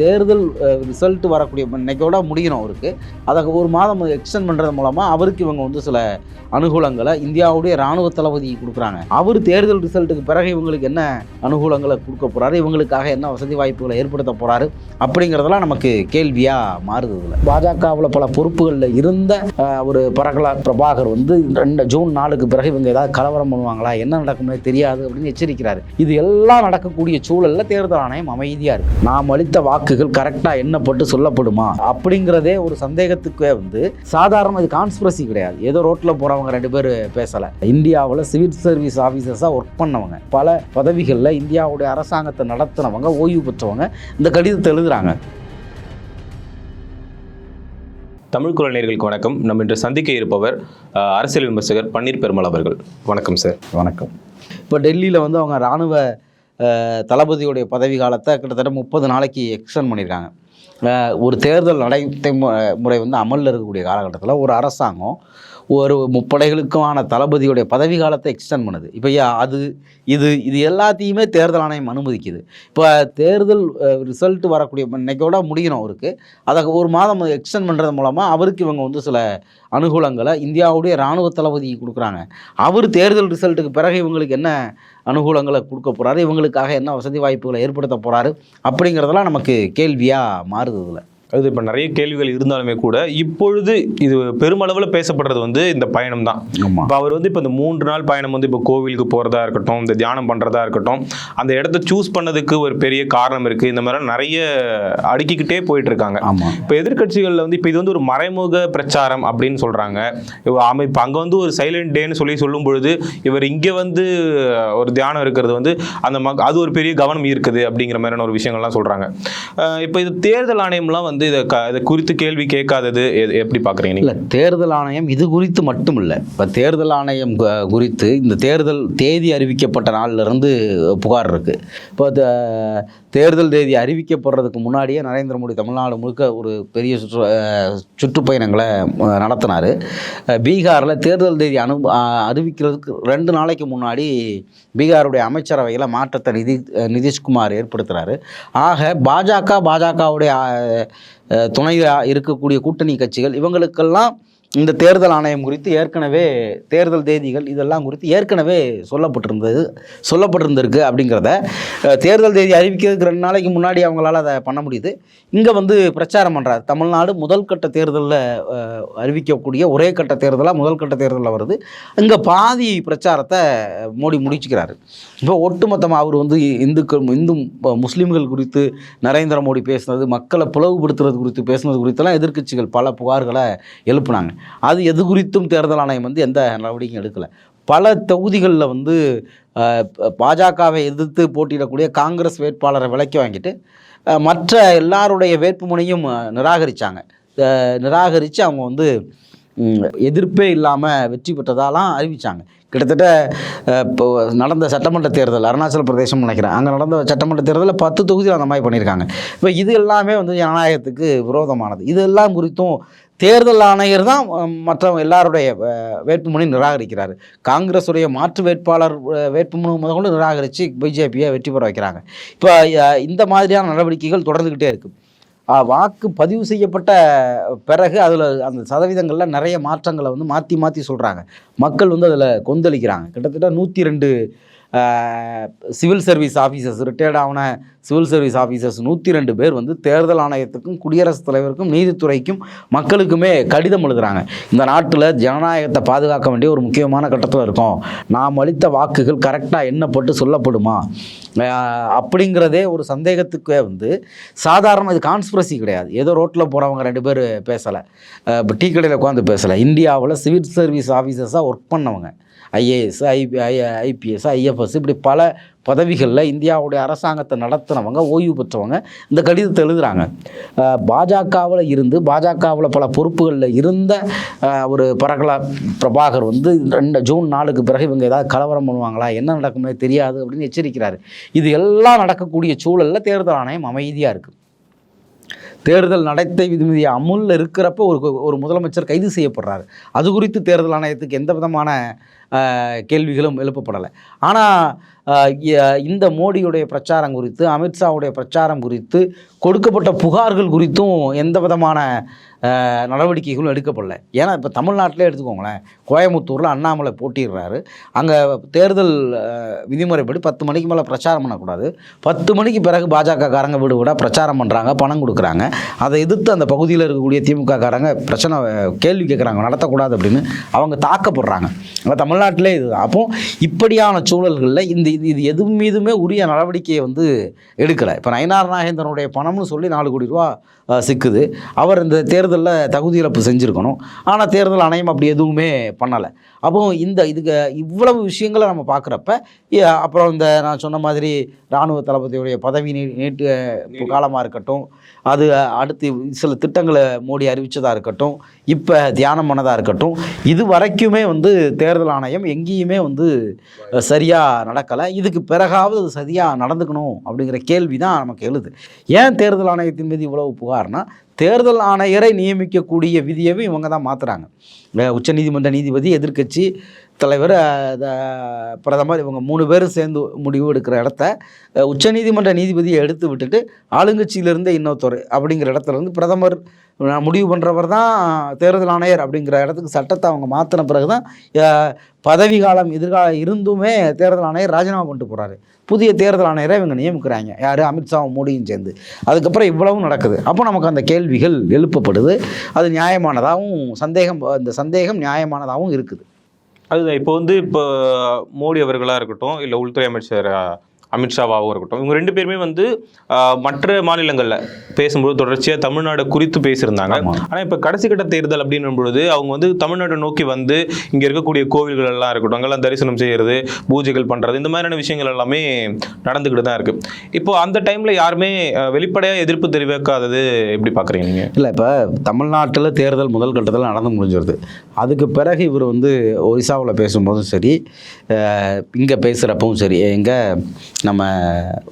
தேர்தல் ரிசல்ட் வரக்கூடிய இன்னைக்கோட முடியணும் அவருக்கு. அதை ஒரு மாதம் எக்ஸ்டெண்ட் பண்ணுறது மூலமாக அவருக்கு இவங்க வந்து சில அனுகூலங்களை இந்தியாவுடைய இராணுவ தளபதி கொடுக்குறாங்க. அவர் தேர்தல் ரிசல்ட்டுக்கு பிறகு இவங்களுக்கு என்ன அனுகூலங்களை கொடுக்க போகிறாரு இவங்களுக்காக என்ன வசதி வாய்ப்புகளை ஏற்படுத்த போகிறாரு அப்படிங்கிறதெல்லாம் நமக்கு கேள்வியாக மாறுது இதில். பாஜகவில் பல பொறுப்புகளில் இருந்த ஒரு பரகலா பிரபாகர் வந்து ரெண்டு ஜூன் நாலுக்கு பிறகு இவங்க ஏதாவது கலவரம் பண்ணுவாங்களா? என்ன நடக்கும்னே தெரியாது அப்படின்னு எச்சரிக்கிறாரு. இது எல்லாம் நடக்கக்கூடிய சூழலில் தேர்தல் ஆணையம் அமைதியாக இருக்குது நாம் அளித்த வாக்கு வாக்குகள் கரெக்டாக எண்ணப்பட்டு சொல்லப்படுமா? அப்படிங்கிறதே ஒரு சந்தேகத்துக்கே வந்து சாதாரண இது கான்ஸ்பிரசி கிடையாது. ஏதோ ரோட்டில் போகிறவங்க ரெண்டு பேர் பேசலை. இந்தியாவில் சிவில் சர்வீஸ் ஆஃபீஸர்ஸாக ஒர்க் பண்ணவங்க. பல பதவிகளில் இந்தியாவுடைய அரசாங்கத்தை நடத்துனவங்க ஓய்வு பெற்றவங்க இந்த கடிதத்தை எழுதுறாங்க. தமிழ் குரல் வணக்கம். நம்ம இன்று சந்திக்க இருப்பவர் அரசியல் விமர்சகர் பன்னீர் பெருமாள் அவர்கள். வணக்கம் சார். வணக்கம். இப்போ டெல்லியில் வந்து அவங்க இராணுவ தளபதியுடைய பதவி காலத்தை கிட்டத்தட்ட முப்பது நாளைக்கு எக்ஸ்டன் பண்ணியிருக்காங்க. ஒரு தேர்தல் நடைமுறை முறை வந்து அமலில் இருக்கக்கூடிய காலகட்டத்தில் ஒரு அரசாங்கம் ஒரு முப்படைகளுக்குமான தளபதியுடைய பதவி காலத்தை எக்ஸ்டெண்ட் பண்ணுது. இப்போ அது இது இது எல்லாத்தையுமே தேர்தல் ஆணையம் அனுமதிக்குது. இப்போ தேர்தல் ரிசல்ட் வரக்கூடிய இன்னைக்கோட முடியணும் அவருக்கு. அதை ஒரு மாதம் எக்ஸ்டெண்ட் பண்ணுறது மூலமாக அவருக்கு இவங்க வந்து சில அனுகூலங்களை இந்தியாவுடைய இராணுவ தளபதி கொடுக்குறாங்க. அவர் தேர்தல் ரிசல்ட்டுக்கு பிறகு இவங்களுக்கு என்ன அனுகூலங்களை கொடுக்க போகிறாரு இவங்களுக்காக என்ன வசதி வாய்ப்புகளை ஏற்படுத்த போகிறாரு அப்படிங்கிறதெல்லாம் நமக்கு கேள்வியாக மாறுது இதில். அது இப்போ நிறைய கேள்விகள் இருந்தாலுமே கூட இப்பொழுது இது பெருமளவில் பேசப்படுறது வந்து இந்த பயணம் தான் இப்போ அவர் வந்து இப்போ இந்த மூன்று நாள் பயணம் வந்து இப்போ கோவிலுக்கு போகிறதா இருக்கட்டும் இந்த தியானம் பண்ணுறதா இருக்கட்டும் அந்த இடத்த சூஸ் பண்ணதுக்கு ஒரு பெரிய காரணம் இருக்குது இந்த மாதிரி நிறைய அடுக்கிக்கிட்டே போயிட்டு இருக்காங்க இப்போ எதிர்க்கட்சிகளில் வந்து இப்போ இது வந்து ஒரு மறைமுக பிரச்சாரம் அப்படின்னு சொல்கிறாங்க ஆமாம் இப்போ அங்கே வந்து ஒரு சைலண்ட் டேன்னு சொல்லி சொல்லும் பொழுது இவர் இங்கே வந்து ஒரு தியானம் இருக்கிறது வந்து அந்த அது ஒரு பெரிய கவனம் இருக்குது அப்படிங்கிற மாதிரியான ஒரு விஷயங்கள்லாம் சொல்கிறாங்க இப்போ இது தேர்தல் ஆணையம்லாம் வந்து வந்து இதை க இதை குறித்து கேள்வி கேட்காதது எப்படி பார்க்குறீங்க இல்லை தேர்தல் ஆணையம் இது குறித்து மட்டும் இல்லை இப்போ தேர்தல் ஆணையம் குறித்து இந்த தேர்தல் தேதி அறிவிக்கப்பட்ட நாளிலிருந்து புகார் இருக்குது இப்போ த- தேர்தல் தேதி அறிவிக்கப்படுறதுக்கு முன்னாடியே நரேந்திர மோடி தமிழ்நாடு முழுக்க ஒரு பெரிய சுற்று சுற்றுப்பயணங்களை நடத்தினார். பீகாரில் தேர்தல் தேதி அனு அறிவிக்கிறதுக்கு ரெண்டு நாளைக்கு முன்னாடி பீகாருடைய அமைச்சரவையில் மாற்றத்தை நிதி நிதிஷ்குமார் ஏற்படுத்துகிறாரு ஆக பாஜக பாஜகவுடைய துணையாக இருக்கக்கூடிய கூட்டணி கட்சிகள் இவங்களுக்கெல்லாம் இந்த தேர்தல் ஆணையம் குறித்து ஏற்கனவே தேர்தல் தேதிகள் இதெல்லாம் குறித்து ஏற்கனவே சொல்லப்பட்டிருந்தது சொல்லப்பட்டிருந்திருக்கு அப்படிங்கிறத தேர்தல் தேதி அறிவிக்கிறதுக்கு ரெண்டு நாளைக்கு முன்னாடி அவங்களால அதை பண்ண முடியுது. இங்கே வந்து பிரச்சாரம் பண்ணுறாரு தமிழ்நாடு முதல் கட்ட தேர்தலில் அறிவிக்கக்கூடிய ஒரே கட்ட தேர்தலாக முதல் கட்ட தேர்தலில் வருது. இங்கே பாதி பிரச்சாரத்தை மோடி முடிச்சுக்கிறாரு. இப்போ ஒட்டுமொத்தமாக அவர் வந்து இந்துக்கள் இந்து முஸ்லீம்கள் குறித்து நரேந்திர மோடி பேசினது மக்களை பிளவுபடுத்துறது குறித்து பேசுனது குறித்தெல்லாம் எதிர்க்கட்சிகள் பல புகார்களை எழுப்புனாங்க. அது எது குறித்தும் தேர்தல் ஆணையம் வந்து எந்த நடவடிக்கையும் எடுக்கலை. பல தொகுதிகளில் வந்து பாஜகவை எதிர்த்து போட்டியிடக்கூடிய காங்கிரஸ் வேட்பாளரை விலைக்கு வாங்கிட்டு அஹ், மற்ற எல்லாருடைய வேட்புமனையும் நிராகரித்தாங்க நிராகரித்து அவங்க வந்து எதிர்ப்பே இல்லாமல் வெற்றி பெற்றதாலாம் அறிவித்தாங்க கிட்டத்தட்ட இப்போ நடந்த சட்டமன்ற தேர்தல் அருணாச்சல பிரதேசம் நினைக்கிறேன். அங்கே நடந்த சட்டமன்ற தேர்தலில் பத்து தொகுதியில் அந்த மாதிரி பண்ணியிருக்காங்க இப்போ இது எல்லாமே வந்து ஜனநாயகத்துக்கு விரோதமானது. இது எல்லாம் குறித்தும் தேர்தல் ஆணையர் தான் மற்ற எல்லாருடைய வேட்புமனு நிராகரிக்கிறார். காங்கிரஸுடைய மாற்று வேட்பாளர் வேட்புமனு முதற்கொண்டு நிராகரித்து பிஜேபியை வெற்றி பெற வைக்கிறாங்க. இப்போ இந்த மாதிரியான நடவடிக்கைகள் தொடர்ந்துக்கிட்டே இருக்குது வாக்கு பதிவு செய்யப்பட்ட பிறகு அதில் அந்த சதவீதங்களில் நிறைய மாற்றங்களை வந்து மாற்றி மாற்றி சொல்கிறாங்க மக்கள் வந்து அதில் கொந்தளிக்கிறாங்க. கிட்டத்தட்ட நூற்றி ரெண்டு சிவில் சர்வீஸ் ஆஃபீஸர்ஸ் ரிட்டையர்ட் ஆன சிவில் சர்வீஸ் ஆஃபீஸர்ஸ் நூற்றி ரெண்டு பேர் வந்து தேர்தல் ஆணையத்துக்கும் குடியரசுத் தலைவருக்கும் நீதித்துறைக்கும் மக்களுக்குமே கடிதம் எழுதுகிறாங்க இந்த நாட்டில் ஜனநாயகத்தை பாதுகாக்க வேண்டிய ஒரு முக்கியமான கட்டத்தில் இருக்கோம். நாம் அளித்த வாக்குகள் கரெக்டாக எண்ணப்பட்டு சொல்லப்படுமா? அப்படிங்கிறதே ஒரு சந்தேகத்துக்கே வந்து சாதாரண இது கான்ஸ்பிரசி கிடையாது. ஏதோ ரோட்டில் போகிறவங்க ரெண்டு பேர் பேசலை. இப்போ டீ கடையில் உட்காந்து பேசலை. இந்தியாவில் சிவில் சர்வீஸ் ஆஃபீஸர்ஸாக ஒர்க் பண்ணவங்க. IAS IP I IPS IFS இப்படி பல பதவிகளில் இந்தியாவுடைய அரசாங்கத்தை நடத்துனவங்க ஓய்வு பெற்றவங்க இந்த கடிதத்தை எழுதுகிறாங்க பாஜகவில் இருந்து பாஜகவில் பல பொறுப்புகளில் இருந்த ஒரு பரகலா பிரபாகர் வந்து ரெண்டு ஜூன் நாலுக்கு பிறகு இவங்க ஏதாவது கலவரம் பண்ணுவாங்களா என்ன நடக்குமே தெரியாது அப்படின்னு எச்சரிக்கிறாரு. இது எல்லாம் நடக்கக்கூடிய சூழலில் தேர்தல் ஆணையம் அமைதியாக இருக்குது தேர்தல் நடத்தை விதிமதி அமுல்ல இருக்கிறப்ப ஒரு ஒரு முதலமைச்சர் கைது செய்யப்படுறாரு. அது குறித்து தேர்தல் ஆணையத்துக்கு எந்த விதமான கேள்விகளும் எழுப்பப்படலை. ஆனால் இந்த மோடியுடைய பிரச்சாரம் குறித்து அமித்ஷாவுடைய பிரச்சாரம் குறித்து கொடுக்கப்பட்ட புகார்கள் குறித்தும் எந்த விதமான நடவடிக்கைகளும் எடுக்கப்படல. ஏன்னா இப்போ தமிழ்நாட்டிலே எடுத்துக்கோங்களேன் கோயம்புத்தூரில் அண்ணாமலை போட்டிடுறாரு. அங்கே தேர்தல் விதிமுறைப்படி பத்து மணிக்கு மேலே பிரச்சாரம் பண்ணக்கூடாது. பத்து மணிக்கு பிறகு பாஜக காரங்க வீடு விட பிரச்சாரம் பண்ணுறாங்க பணம் கொடுக்குறாங்க. அதை எதிர்த்து அந்த பகுதியில் இருக்கக்கூடிய திமுக காரங்க பிரச்சனை கேள்வி கேட்குறாங்க நடத்தக்கூடாது அப்படின்னு அவங்க தாக்கப்படுறாங்க. அங்கே தமிழ்நாட்டிலே இது. அப்போ இப்படியான சூழல்களில் இந்த இது இது எது மீதுமே உரிய நடவடிக்கையை வந்து எடுக்கலை. இப்போ நயனார் நாகேந்திரனுடைய பணம்னு சொல்லி நாலு கோடி ரூபா சிக்குது. அவர் இந்த தேர்தலில் தகுதி இழப்பு செஞ்சுருக்கணும். ஆனால் தேர்தல் ஆணையம் அப்படி எதுவுமே பண்ணலை. அப்போ இந்த இதுக்கு இவ்வளவு விஷயங்களை நம்ம பார்க்குறப்ப அப்புறம் இந்த நான் சொன்ன மாதிரி இராணுவ தளபதியுடைய பதவி நீ நீட்டு காலமாக இருக்கட்டும் அது அடுத்து சில திட்டங்களை மோடி அறிவித்ததாக இருக்கட்டும் இப்போ தியானம் பண்ணதாக இருக்கட்டும் இது வரைக்குமே வந்து தேர்தல் ஆணையம் எங்கேயுமே வந்து சரியாக நடக்கலை. இதுக்கு பிறகாவது அது சரியாக நடந்துக்கணும் அப்படிங்கிற கேள்வி தான் நமக்கு எழுது. ஏன் தேர்தல் ஆணையத்தின் மீது இவ்வளவு புகார்னா தேர்தல் ஆணையரை நியமிக்கக்கூடிய விதியவே இவங்க தான் மாற்றுறாங்க உச்சநீதிமன்ற நீதிபதி எதிர்க்கட்சி தலைவர் பிரதமர் இவங்க மூணு பேரும் சேர்ந்து முடிவு எடுக்கிற இடத்த உச்சநீதிமன்ற நீதிபதியை எடுத்து விட்டுட்டு ஆளுங்கட்சியிலிருந்தே இன்னொருத்தர் அப்படிங்கிற இடத்துல இருந்து பிரதமர் முடிவு பண்ணுறவர் தான் தேர்தல் ஆணையர் அப்படிங்கிற இடத்துக்கு சட்டத்தை அவங்க மாற்றின பிறகு தான் பதவி காலம் எதிர்காலம் இருந்துமே தேர்தல் ஆணையர் ராஜினாமா பண்ணிட்டு போகிறாரு புதிய தேர்தல் ஆணையரை இவங்க நியமிக்கிறாங்க. யார்? அமித்ஷாவும் மோடியும் சேர்ந்து. அதுக்கப்புறம் இவ்வளவும் நடக்குது. அப்போ நமக்கு அந்த கேள்விகள் எழுப்பப்படுது. அது நியாயமானதாகவும் சந்தேகம் இந்த சந்தேகம் நியாயமானதாகவும் இருக்குது. அதுதான். இப்போ வந்து இப்போ மோடி அவர்களாக இருக்கட்டும் இல்லை உள்துறை அமைச்சர் அமித்ஷாவாகவும் இருக்கட்டும். இவங்க ரெண்டு பேருமே வந்து மற்ற மாநிலங்களில் பேசும்போது தொடர்ச்சியாக தமிழ்நாடு குறித்து பேசியிருந்தாங்க. ஆனால் இப்போ கடைசி கட்ட தேர்தல் அப்படின்னும் பொழுது அவங்க வந்து தமிழ்நாட்டை நோக்கி வந்து இங்கே இருக்கக்கூடிய கோவில்கள் எல்லாம் இருக்கட்டும் அங்கெல்லாம் தரிசனம் செய்யறது பூஜைகள் பண்ணுறது இந்த மாதிரியான விஷயங்கள் எல்லாமே நடந்துக்கிட்டு தான் இருக்கு. இப்போ அந்த டைமில் யாருமே வெளிப்படையாக எதிர்ப்பு தெரிவிக்காதது எப்படி பார்க்குறீங்க நீங்கள் இல்லை இப்போ தமிழ்நாட்டில் தேர்தல் முதல் கட்டத்தில் நடந்து முடிஞ்சிருது. அதுக்கு பிறகு இவர் வந்து ஒரிசாவில் பேசும்போதும் சரி இங்கே பேசுகிறப்பவும் சரி எங்கே நம்ம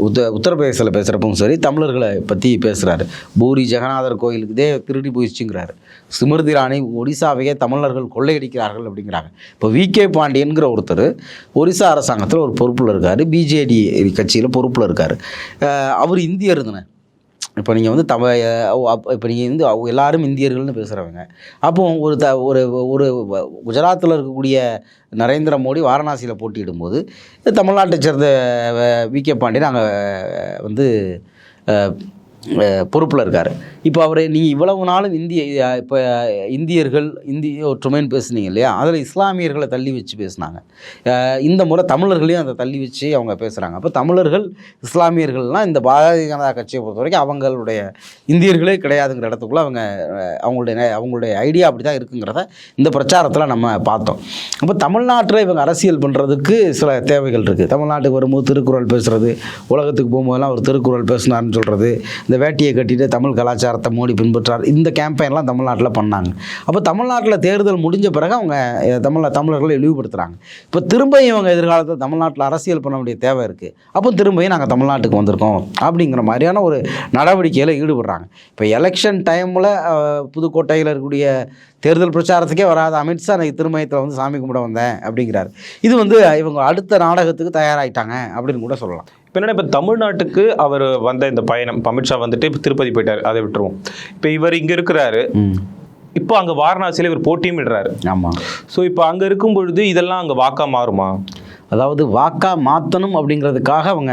உத்த உத்தரப்பிரதேசத்தில் பேசுகிறப்பவும் சரி தமிழர்களை பற்றி பேசுகிறாரு பூரி ஜெகநாதர் கோயிலுக்கு இதே திருடி போயிடுச்சுங்கிறாரு. ஸ்மிருதி ராணி ஒடிசாவையே தமிழர்கள் கொள்ளையடிக்கிறார்கள் அப்படிங்கிறாங்க. இப்போ வி கே பாண்டியன்கிற ஒருத்தர் ஒரிசா அரசாங்கத்தில் ஒரு பொறுப்பில் இருக்கார். பிஜேடி கட்சியில் பொறுப்பில் இருக்கார். அவர் இந்தியர் தானே. இப்போ நீங்கள் வந்து தம இப்போ நீங்கள் வந்து அவங்க எல்லாரும் இந்தியர்கள்னு பேசுகிறவங்க அப்போ ஒரு த ஒரு ஒரு குஜராத்தில் இருக்கக்கூடிய நரேந்திர மோடி வாரணாசியில் போட்டியிடும்போது தமிழ்நாட்டை சேர்ந்த வி கே பாண்டியன் அங்கே வந்து பொறுப்பில் இருக்கார். இப்போ அவர் நீங்கள் இவ்வளவு நாளும் இந்திய இப்போ இந்தியர்கள் இந்திய ஒற்றுமைன்னு பேசுனீங்க இல்லையா? அதில் இஸ்லாமியர்களை தள்ளி வச்சு பேசுனாங்க. இந்த முறை தமிழர்களையும் அதை தள்ளி வச்சு அவங்க பேசுகிறாங்க அப்போ தமிழர்கள் இஸ்லாமியர்கள்லாம் இந்த பாரதிய ஜனதா கட்சியை பொறுத்த வரைக்கும் அவங்களுடைய இந்தியர்களே கிடையாதுங்கிற இடத்துக்குள்ள அவங்க அவங்களுடைய அவங்களுடைய ஐடியா அப்படி தான் இருக்குங்கிறத இந்த பிரச்சாரத்தில் நம்ம பார்த்தோம். அப்போ தமிழ்நாட்டில் இவங்க அரசியல் பண்ணுறதுக்கு சில தேவைகள் இருக்குது தமிழ்நாட்டுக்கு வரும்போது திருக்குறள் பேசுகிறது உலகத்துக்கு போகும்போதெல்லாம் ஒரு திருக்குறள் பேசினார்னு சொல்கிறது இந்த வேட்டியை கட்டிட்டு தமிழ் கலாச்சாரத்தை மோடி பின்பற்றார். இந்த கேம்பெயின்லாம் தமிழ்நாட்டில் பண்ணாங்க. அப்போ தமிழ்நாட்டில் தேர்தல் முடிஞ்ச பிறகு அவங்க அஹ், தமிழ தமிழர்களை இழிவுபடுத்துகிறாங்க இப்போ திரும்ப இவங்க எதிர்காலத்தில் தமிழ்நாட்டில் அரசியல் பண்ண வேண்டிய தேவை இருக்குது அப்போ திரும்பியும் நாங்கள் தமிழ்நாட்டுக்கு வந்திருக்கோம் அப்படிங்கிற மாதிரியான ஒரு நடவடிக்கையில் ஈடுபடுறாங்க. இப்போ எலெக்ஷன் டைமில் புதுக்கோட்டையில் இருக்கக்கூடிய தேர்தல் பிரச்சாரத்துக்கே வராத அமித்ஷா நான் திருமயத்தில் வந்து சாமி கும்பிட வந்தேன் அப்படிங்கிறார். இது வந்து இவங்க அடுத்த நாடகத்துக்கு தயாராகிட்டாங்க அப்படின்னு கூட சொல்லலாம். இப்போ என்னன்னா இப்போ தமிழ்நாட்டுக்கு அவர் வந்த இந்த பயணம் அமித்ஷா வந்துட்டு இப்போ திருப்பதி போயிட்டார் அதை விட்டுருவோம். இப்போ இவர் இங்கே இருக்கிறாரு. இப்போ அங்கே வாரணாசியில் இவர் போட்டியும் இடுறாரு ஆமாம் ஸோ இப்போ அங்கே இருக்கும் பொழுது இதெல்லாம் அங்கே வாக்கா மாறுமா? அதாவது வாக்கா மாற்றணும் அப்படிங்கிறதுக்காக அவங்க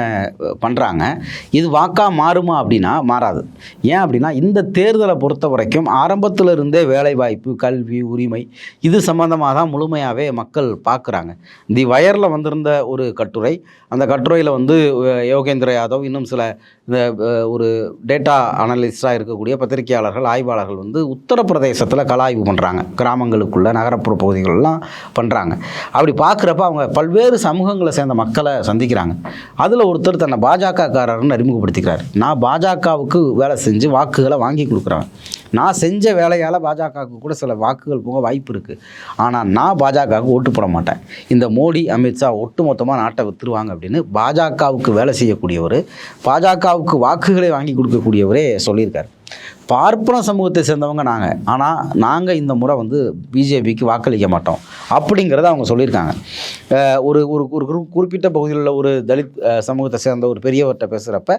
பண்ணுறாங்க இது வாக்கா மாறுமா அப்படின்னா மாறாது. ஏன் அப்படின்னா இந்த தேர்தலை பொறுத்த வரைக்கும் ஆரம்பத்தில் இருந்தே வேலைவாய்ப்பு கல்வி உரிமை இது சம்மந்தமாக தான் முழுமையாகவே மக்கள் பார்க்குறாங்க தி வயரில் வந்திருந்த ஒரு கட்டுரை அந்த கட்டுரையில் வந்து யோகேந்திர யாதவ் இன்னும் சில இந்த ஒரு டேட்டா அனலிஸ்டாக இருக்கக்கூடிய பத்திரிகையாளர்கள் ஆய்வாளர்கள் வந்து உத்தரப்பிரதேசத்தில் கலாய்வு பண்ணுறாங்க கிராமங்களுக்குள்ள நகரப்புற பகுதிகளெலாம் பண்ணுறாங்க அப்படி பார்க்குறப்ப அவங்க பல்வேறு சமூகங்களை சேர்ந்த மக்களை சந்திக்கிறாங்க. அதில் ஒருத்தர் தன்னை பாஜகக்காரர்னு அறிமுகப்படுத்திக்கிறார். நான் பாஜகவுக்கு வேலை செஞ்சு வாக்குகளை வாங்கி கொடுக்குறேன் நான் செஞ்ச வேலையால் பாஜகவுக்கு கூட சில வாக்குகள் போக வாய்ப்பு இருக்குது ஆனால் நான் பாஜகவுக்கு ஓட்டு போட மாட்டேன். இந்த மோடி அமித்ஷா ஒட்டு மொத்தமாக நாட்டை வித்துருவாங்க அப்படின்னு பாஜகவுக்கு வேலை செய்யக்கூடியவர் பாஜகவுக்கு வாக்குகளை வாங்கி கொடுக்கக்கூடியவரே சொல்லியிருக்கார். பார்ப்பன சமூகத்தை சேர்ந்தவங்க நாங்கள் ஆனால் நாங்கள் இந்த முறை வந்து பிஜேபிக்கு வாக்களிக்க மாட்டோம். அப்படிங்கிறத அவங்க சொல்லியிருக்காங்க. ஒரு ஒரு ஒரு குறி- குறிப்பிட்ட பகுதியில் உள்ள ஒரு தலித் சமூகத்தை சேர்ந்த ஒரு பெரியவர்கிட்ட பேசுகிறப்ப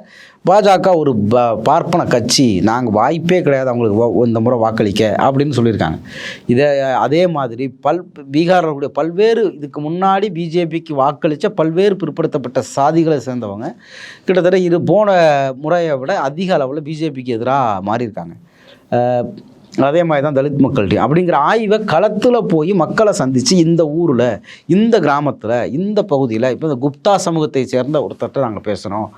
பாஜக ஒரு ப பார்ப்பன கட்சி நாங்கள் வாய்ப்பே கிடையாது அவங்களுக்கு இந்த முறை வாக்களிக்க அப்படின்னு சொல்லியிருக்காங்க. இதை அதே மாதிரி பல் பீகாரில் பல்வேறு இதுக்கு முன்னாடி பிஜேபிக்கு வாக்களித்த பல்வேறு பிற்படுத்தப்பட்ட சாதிகளை சேர்ந்தவங்க கிட்டத்தட்ட இது போன முறையை விட அதிக அளவில் பிஜேபிக்கு எதிராக மாறி இருக்காங்க அதே மாதிரி தான் தலித் மக்கள்கிட்டையும். அப்படிங்கிற ஆய்வை களத்தில் போய் மக்களை சந்தித்து இந்த ஊரில் இந்த கிராமத்தில் இந்த பகுதியில் இப்போ இந்த குப்தா சமூகத்தை சேர்ந்த ஒருத்தர்கிட்ட நாங்கள் பேசணும்.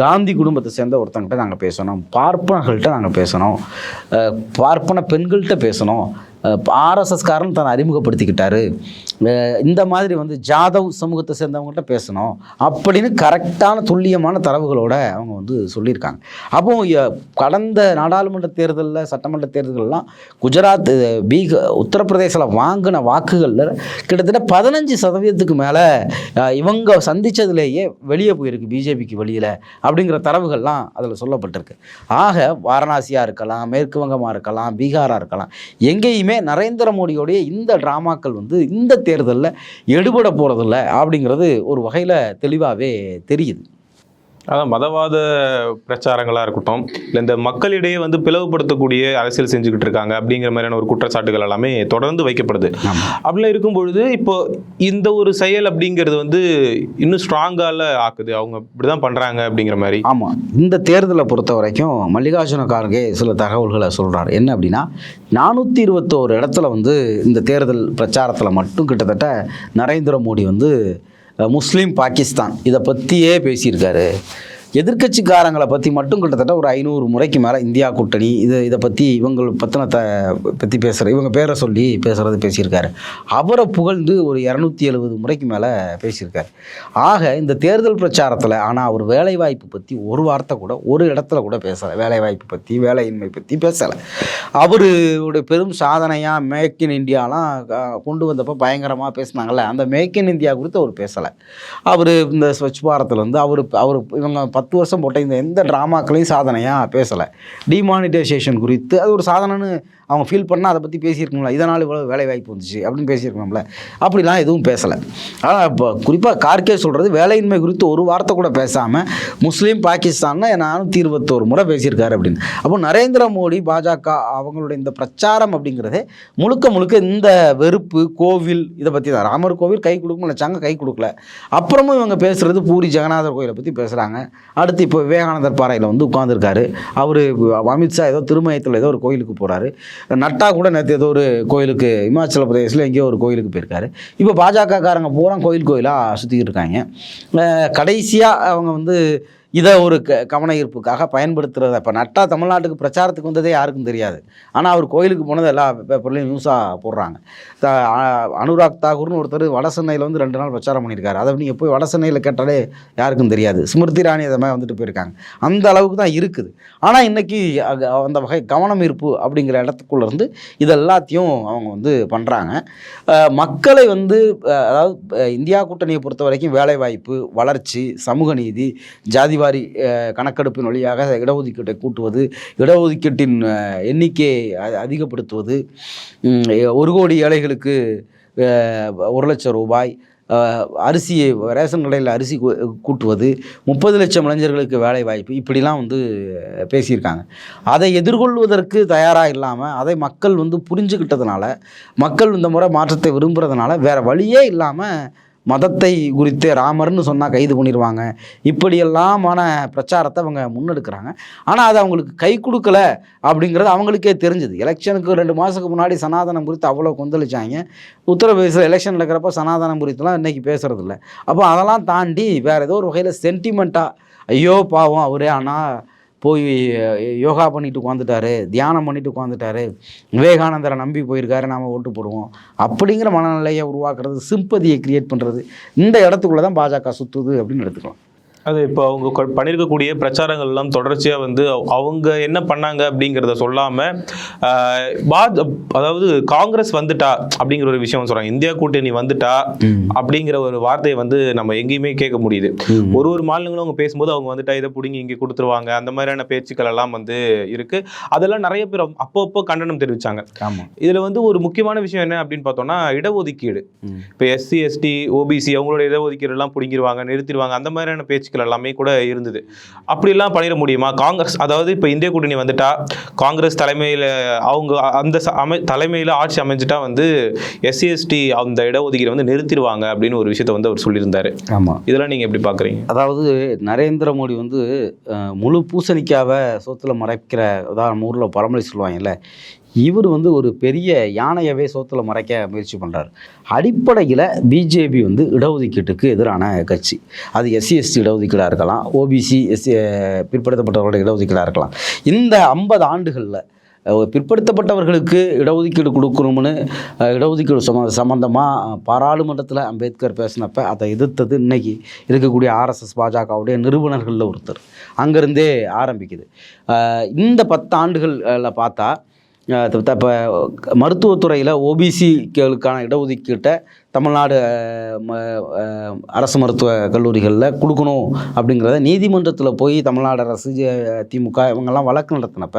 காந்தி குடும்பத்தை சேர்ந்த ஒருத்தங்கிட்ட நாங்கள் பேசணும். பார்ப்பனர்கள்ட்ட நாங்கள் பேசணும். பார்ப்பன பெண்கள்கிட்ட பேசணும். ஆர்எஸ்எஸ்காரன் தன்னை அறிமுகப்படுத்திக்கிட்டாரு. இந்த மாதிரி வந்து ஜாதவ் சமூகத்தை சேர்ந்தவங்கள்ட்ட பேசணும் அப்படின்னு கரெக்டான துல்லியமான தரவுகளோட அவங்க வந்து சொல்லியிருக்காங்க. அப்போ கடந்த நாடாளுமன்ற தேர்தலில் சட்டமன்ற தேர்தலெலாம் குஜராத் பீகார் பீக உத்தரப்பிரதேசில் வாங்கின வாக்குகளில் கிட்டத்தட்ட பதினஞ்சு சதவீதத்துக்கு மேலே இவங்க சந்தித்ததுலேயே வெளியே போயிருக்கு பிஜேபிக்கு வெளியில் அப்படிங்கிற தரவுகள்லாம் அதில் சொல்லப்பட்டிருக்கு. ஆக வாரணாசியாக இருக்கலாம் மேற்கு வங்கமாக இருக்கலாம் பீகாராக இருக்கலாம் எங்கேயுமே நரேந்திர மோடியோடைய இந்த ட்ராமாக்கள் வந்து இந்த தேர்தலில் எடுபட போகிறதில்ல அப்படிங்கிறது ஒரு வகையில் தெளிவாகவே தெரியுது. அதான் மதவாத பிரச்சாரங்களா இருக்கட்டும் இல்லை இந்த மக்களிடையே வந்து பிளவுபடுத்தக்கூடிய அரசியல் செஞ்சுக்கிட்டு இருக்காங்க அப்படிங்கிற மாதிரியான ஒரு குற்றச்சாட்டுகள் எல்லாமே தொடர்ந்து வைக்கப்படுது. அப்படிலாம் இருக்கும் பொழுது இப்போ இந்த ஒரு செயல் அப்படிங்கிறது வந்து இன்னும் ஸ்ட்ராங்கால ஆக்குது. அவங்க இப்படிதான் பண்றாங்க அப்படிங்கிற மாதிரி. ஆமாம் இந்த தேர்தலை பொறுத்த வரைக்கும் மல்லிகார்ஜுன கார்கே சில தகவல்களை சொல்கிறார் என்ன அப்படின்னா நானூற்றி இருபத்தோரு இடத்துல வந்து இந்த தேர்தல் பிரச்சாரத்தில் மட்டும் கிட்டத்தட்ட நரேந்திர மோடி வந்து முஸ்லீம் பாகிஸ்தான். இதை பற்றியே பேசியிருக்காரு. எதிர்க்கட்சிக்காரங்களை பற்றி மட்டும் கிட்டத்தட்ட ஒரு ஐநூறு முறைக்கு மேலே இந்தியா கூட்டணி இது இதை பற்றி இவங்க பற்றின த பற்றி பேசுகிற இவங்க பேரை சொல்லி பேசுகிறது பேசியிருக்காரு. அவரை புகழ்ந்து ஒரு இரநூத்தி எழுபது முறைக்கு மேலே பேசியிருக்காரு. ஆக இந்த தேர்தல் பிரச்சாரத்தில் ஆனால் அவர் வேலைவாய்ப்பு பற்றி ஒரு வார்த்தை கூட ஒரு இடத்துல கூட பேசலை. வேலைவாய்ப்பு பற்றி வேலையின்மை பற்றி பேசலை. அவருடைய பெரும் சாதனையாக மேக் இன் இந்தியாலாம் கொண்டு வந்தப்போ பயங்கரமாக பேசினாங்கல்ல அந்த மேக் இன் இந்தியா குறித்து அவர் பேசலை. அவர் இந்த ஸ்வச் பாரத்லேருந்து அவர் அவர் இவங்க பத்து வருஷம் போட்ட இந்த எந்த ட்ராமாக்களையும் சாதனையாக பேசலை. டிமானிட்டைசேஷன் குறித்து அது ஒரு சாதனைன்னு அவங்க ஃபீல் பண்ணால் அதை பற்றி பேசியிருக்கணும்ல. இதனால் இவ்வளோ வேலை வாய்ப்பு வந்துச்சு அப்படின்னு பேசியிருக்கணும்ல. அப்படிலாம் எதுவும் பேசலை. ஆனால் இப்போ குறிப்பாக கார்கே சொல்கிறது வேலையின்மை குறித்து ஒரு வார்த்தை கூட பேசாமல் முஸ்லீம் பாகிஸ்தான்னா நானூற்றி இருபத்தோரு முறை பேசியிருக்காரு அப்படின்னு. அப்போ நரேந்திர மோடி பாஜக அவங்களுடைய இந்த பிரச்சாரம் அப்படிங்கிறதே முழுக்க முழுக்க இந்த வெறுப்பு கோவில் இதை பற்றி தான். ராமர் கோவில் கை கொடுக்கும் நினச்சாங்க கை கொடுக்கல. அப்புறமும் இவங்க பேசுகிறது பூரி ஜெகநாதர் கோயிலை பற்றி பேசுகிறாங்க அடுத்து இப்போ விவேகானந்தர் பாறையில் வந்து உட்காந்துருக்காரு அவர் அமித்ஷா ஏதோ திருமயத்தில் ஏதோ ஒரு கோயிலுக்கு போகிறாரு நட்டா கூட நேற்று ஏதோ ஒரு கோயிலுக்கு இமாச்சல பிரதேசில் எங்கேயோ ஒரு கோயிலுக்கு போயிருக்காரு. இப்போ பாஜகக்காரங்க பூரா கோயில் கோயிலாக சுற்றிக்கிட்டு இருக்காங்க. கடைசியாக அவங்க வந்து இதை ஒரு க கவன ஈர்ப்புக்காக பயன்படுத்துகிறத இப்போ நட்டா தமிழ்நாட்டுக்கு பிரச்சாரத்துக்கு வந்ததே யாருக்கும் தெரியாது. ஆனால் அவர் கோயிலுக்கு போனது எல்லா பேப்பர்லையும் நியூஸாக போடுறாங்க. த- அனுராக் தாகூர்னு ஒருத்தர் வட சென்னையில் வந்து ரெண்டு நாள் பிரச்சாரம் பண்ணியிருக்காரு. அதை நீங்கள் போய் வட சென்னையில் கேட்டாலே யாருக்கும் தெரியாது. ஸ்மிருதி இராணி அதை மாதிரி வந்துட்டு போயிருக்காங்க. அந்த அளவுக்கு தான் இருக்குது. ஆனால் இன்றைக்கி அந்த வகை கவனம் ஈர்ப்பு அப்படிங்கிற இடத்துக்குள்ளேருந்து இது எல்லாத்தையும் அவங்க வந்து பண்ணுறாங்க மக்களை வந்து அதாவது இந்தியா கூட்டணியை பொறுத்த வரைக்கும் வேலைவாய்ப்பு வளர்ச்சி சமூக நீதி ஜாதி வாரி கணக்கெடுப்பின் வழியாக இடஒதுக்கீட்டை கூட்டுவது இடஒதுக்கீட்டின் எண்ணிக்கையை அதிகப்படுத்துவது ஒரு கோடி ஏழைகளுக்கு ஒரு லட்சம் ரூபாய் அரிசியை ரேஷன் கடையில் அரிசி கூட்டுவது முப்பது லட்சம் இளைஞர்களுக்கு வேலை வாய்ப்பு இப்படிலாம் வந்து பேசியிருக்காங்க. அதை எதிர்கொள்வதற்கு தயாராக இல்லாமல் அதை மக்கள் வந்து புரிஞ்சுக்கிட்டதுனால மக்கள் இந்த முறை மாற்றத்தை விரும்புகிறதுனால வேறு வழியே இல்லாமல் மதத்தை குறித்து ராமர்னு சொன்னால் கைது பண்ணிடுவாங்க இப்படியெல்லாமான பிரச்சாரத்தை அவங்க முன்னெடுக்கிறாங்க. ஆனால் அது அவங்களுக்கு கை கொடுக்கல அப்படிங்கிறது அவங்களுக்கே தெரிஞ்சுது. எலெக்ஷனுக்கு ரெண்டு மாதத்துக்கு முன்னாடி சனாதனம் குறித்து அவ்வளோ கொந்தளிச்சாங்க. உத்தரப்பிரதேசத்தில் எலெக்ஷன் நடக்கிறப்ப சனாதனம் குறித்துலாம் இன்றைக்கி பேசுகிறதில்ல அப்போ அதெல்லாம் தாண்டி வேறு ஏதோ ஒரு வகையில் சென்டிமெண்ட்டாக ஐயோ பாவம் அவரே ஆனால் போய் யோகா பண்ணிட்டு உட்காந்துட்டாரு தியானம் பண்ணிட்டு உட்காந்துட்டாரு விவேகானந்தரை நம்பி போயிருக்காரு நாம் ஓட்டு போடுவோம். அப்படிங்கிற மனநிலையை உருவாக்குறது சிம்பதியை கிரியேட் பண்ணுறது இந்த இடத்துக்குள்ளே தான் பாஜக சுற்றுது அப்படின்னு எடுத்துக்கலாம். அது இப்போ அவங்க பண்ணியிருக்கக்கூடிய பிரச்சாரங்கள் எல்லாம் தொடர்ச்சியா வந்து அவ- அவங்க என்ன பண்ணாங்க அப்படிங்கிறத சொல்லாம ஆஹ், பாஜ அதாவது காங்கிரஸ் வந்துட்டா அப்படிங்கிற ஒரு விஷயம் சொல்றாங்க. இந்தியா கூட்டணி வந்துட்டா அப்படிங்கிற ஒரு வார்த்தையை வந்து நம்ம எங்கேயுமே கேட்க முடியுது. ஒரு ஒரு மாநிலங்களும் அவங்க பேசும்போது அவங்க வந்துட்டா இதை பிடிங்கி இங்கே கொடுத்துருவாங்க. அந்த மாதிரியான பேச்சுக்கள் எல்லாம் வந்து இருக்கு. அதெல்லாம் நிறைய பேர் அப்பப்போ கண்டனம் தெரிவிச்சாங்க. ஆமாம் இதுல வந்து ஒரு முக்கியமான விஷயம் என்ன அப்படின்னு பார்த்தோம்னா இடஒதுக்கீடு. இப்போ எஸ்சி எஸ்டி ஓபிசி அவங்களோட இடஒதுக்கீடு எல்லாம் பிடிங்கிருவாங்க நிறுத்திடுவாங்க அந்த மாதிரியான பேச்சுக்கள் எல்லாமே கூட இருந்தது. அப்படிலாம் பண்ணிட முடியுமா? காங்கிரஸ் அதாவது இப்போ இந்திய கூட்டணி வந்துட்டா காங்கிரஸ் தலைமையில் அவங்க அந்த அமை தலைமையில் ஆட்சி அமைஞ்சிட்டா வந்து எஸ்சி எஸ்டி அந்த இடஒதுக்கீடு வந்து நிறுத்திடுவாங்க அப்படின்னு ஒரு விஷயத்த வந்து அவர் சொல்லியிருந்தாரு. ஆமாம் இதெல்லாம் நீங்க எப்படி பாக்குறீங்க? அதாவது நரேந்திர மோடி வந்து முழு பூசணிக்காவை சோத்துல மறைக்கிற உதாரணம் ஊரில் பழமொழி சொல்லுவாங்கல்ல இவர் வந்து ஒரு பெரிய யானையவே சோத்தில் மறைக்க முயற்சி பண்ணுறாரு அடிப்படையில் பிஜேபி வந்து இடஒதுக்கீட்டுக்கு எதிரான கட்சி. அது எஸ்சி எஸ்டி இடஒதுக்கீடாக இருக்கலாம் ஓபிசி எஸ்சி பிற்படுத்தப்பட்டவர்களோட இடஒதுக்கீடாக இருக்கலாம். இந்த ஐம்பது ஆண்டுகளில் பிற்படுத்தப்பட்டவர்களுக்கு இடஒதுக்கீடு கொடுக்கணும்னு இடஒதுக்கீடு சம சம்மந்தமாக பாராளுமன்றத்தில் அம்பேத்கர் பேசினப்ப அதை எதிர்த்தது இன்னைக்கு இருக்கக்கூடிய ஆர்எஸ்எஸ் பாஜகவுடைய நிறுவனர்களில் ஒருத்தர். அங்கேருந்தே ஆரம்பிக்குது. இந்த பத்து ஆண்டுகளில் பார்த்தா இப்போ மருத்துவத்துறையில் ஓபிசிக்களுக்கான இடஒதுக்கீட்டை தமிழ்நாடு ம- அரசு மருத்துவ கல்லூரிகளில் கொடுக்கணும் அப்படிங்கிறத நீதிமன்றத்தில் போய் தமிழ்நாடு அரசு திமுக இவங்கெல்லாம் வழக்கு நடத்தினப்ப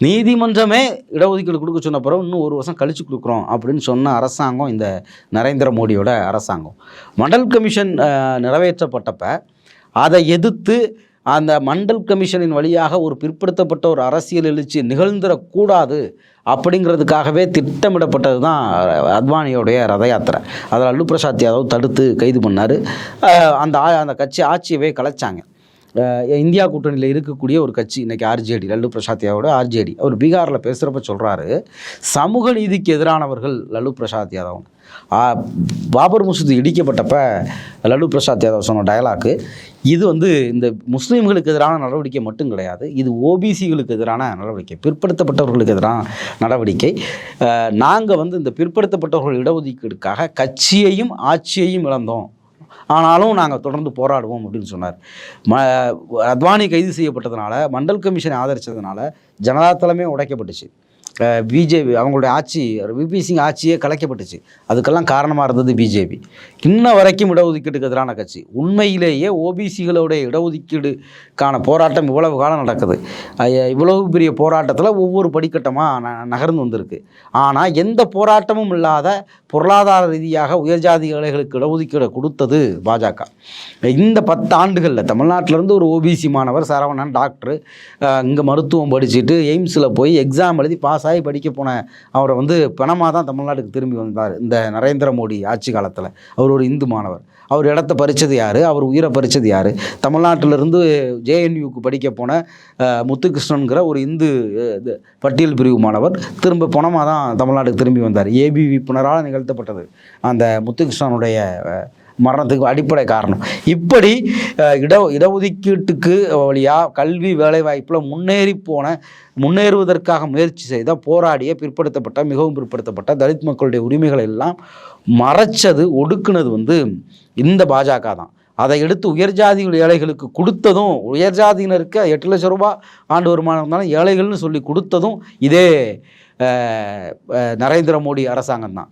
நீதிமன்றமே இடஒதுக்கீடு கொடுக்க சொன்ன பிறகு இன்னும் ஒரு வருஷம் கழித்து கொடுக்குறோம் அப்படின்னு சொன்ன அரசாங்கம் இந்த நரேந்திர மோடியோட அரசாங்கம். மண்டல் கமிஷன் நிறைவேற்றப்பட்டப்போ நிறைவேற்றப்பட்டப்ப அதை எதிர்த்து அந்த மண்டல் கமிஷனின் வழியாக ஒரு பிற்படுத்தப்பட்ட ஒரு அரசியல் எழுச்சி நிகழ்ந்துடக்கூடாது அப்படிங்கிறதுக்காகவே திட்டமிடப்பட்டது தான் அத்வானியோடைய ரத யாத்திரை. அதில் அல்லு பிரசாத் யாதவ் தடுத்து கைது பண்ணார். அந்த ஆ- அந்த கட்சி ஆட்சியவே கலைச்சாங்க. இந்தியா கூட்டணியில் இருக்கக்கூடிய ஒரு கட்சி இன்றைக்கி ஆர்ஜேடி லல்லு பிரசாத் யாதவோட ஆர்ஜேடி. அவர் பீகாரில் பேசுகிறப்ப சொல்கிறாரு சமூக நீதிக்கு எதிரானவர்கள் லல்லு பிரசாத் யாதவன் பாபர் மசூதி இடிக்கப்பட்டப்ப லல்லு பிரசாத் யாதவ் சொன்ன டயலாக்கு இது வந்து இந்த முஸ்லீம்களுக்கு எதிரான நடவடிக்கை மட்டும் கிடையாது இது ஓபிசிகளுக்கு எதிரான நடவடிக்கை பிற்படுத்தப்பட்டவர்களுக்கு எதிரான நடவடிக்கை. நாங்கள் வந்து இந்த பிற்படுத்தப்பட்டவர்கள் இடஒதுக்கீடுக்காக கட்சியையும் ஆட்சியையும் இழந்தோம். ஆனாலும் நாங்கள் தொடர்ந்து போராடுவோம் அப்படின்னு சொன்னார். ம அத்வானி கைது செய்யப்பட்டதுனால மண்டல் கமிஷனை ஆதரித்ததுனால ஜனதா தலைமை உடைக்கப்பட்டுச்சு. பிஜேபி அவங்களுடைய ஆட்சி விபி சிங் ஆட்சியே கலைக்கப்பட்டுச்சு. அதுக்கெல்லாம் காரணமாக இருந்தது பிஜேபி. இன்ன வரைக்கும் இடஒதுக்கீடுக்கு எதிரான கட்சி. உண்மையிலேயே ஓபிசிகளுடைய இடஒதுக்கீடுக்கான போராட்டம் இவ்வளவு காலம் நடக்குது. இவ்வளவு பெரிய போராட்டத்தில் ஒவ்வொரு படிக்கட்டமாக ந நகர்ந்து வந்திருக்கு. ஆனால் எந்த போராட்டமும் இல்லாத பொருளாதார ரீதியாக உயர்ஜாதி ஏழைகளுக்கு இடஒதுக்கீடு கொடுத்தது பாஜக. இந்த பத்து ஆண்டுகளில் தமிழ்நாட்டிலேருந்து ஒரு ஓபிசி மாணவர் சரவணன் டாக்டர் இங்கே மருத்துவம் படிச்சுட்டு எய்ம்ஸில் போய் எக்ஸாம் எழுதி பாஸ் ஆகி படிக்க போன அவரை வந்து பணமாக தான் தமிழ்நாட்டுக்கு திரும்பி வந்தார். இந்த நரேந்திர மோடி ஆட்சி காலத்தில். அவர் ஒரு இந்து மாணவர். அவர் இடத்த பறிச்சது யார்? அவர் உயிரை பறிச்சது யார்? தமிழ்நாட்டிலிருந்து ஜேஎன்யூக்கு படிக்க போன முத்துகிருஷ்ணனுங்கிற ஒரு இந்து இது, பட்டியல் பிரிவு மாணவர் திரும்ப பணமாக தான் தமிழ்நாட்டுக்கு திரும்பி வந்தார். ஏபிவி புனரால் நிகழ்த்தப்பட்டது. அந்த முத்துகிருஷ்ணனுடைய மரணத்துக்கு அடிப்படை காரணம். இப்படி இட இடஒதுக்கீட்டுக்கு வழியாக கல்வி வேலைவாய்ப்பில் முன்னேறி போன முன்னேறுவதற்காக முயற்சி செய்த போராடிய பிற்படுத்தப்பட்ட மிகவும் பிற்படுத்தப்பட்ட தலித் மக்களுடைய உரிமைகளை எல்லாம் மறைச்சது ஒடுக்குனது வந்து இந்த பாஜக தான். அதை எடுத்து உயர்ஜாதி ஏழைகளுக்கு கொடுத்ததும் உயர்ஜாதியினருக்கு எட்டு லட்சம் ரூபா ஆண்டு வருமானம் இருந்தாலும் ஏழைகள்னு சொல்லி கொடுத்ததும் இதே நரேந்திர மோடி அரசாங்கம் தான்.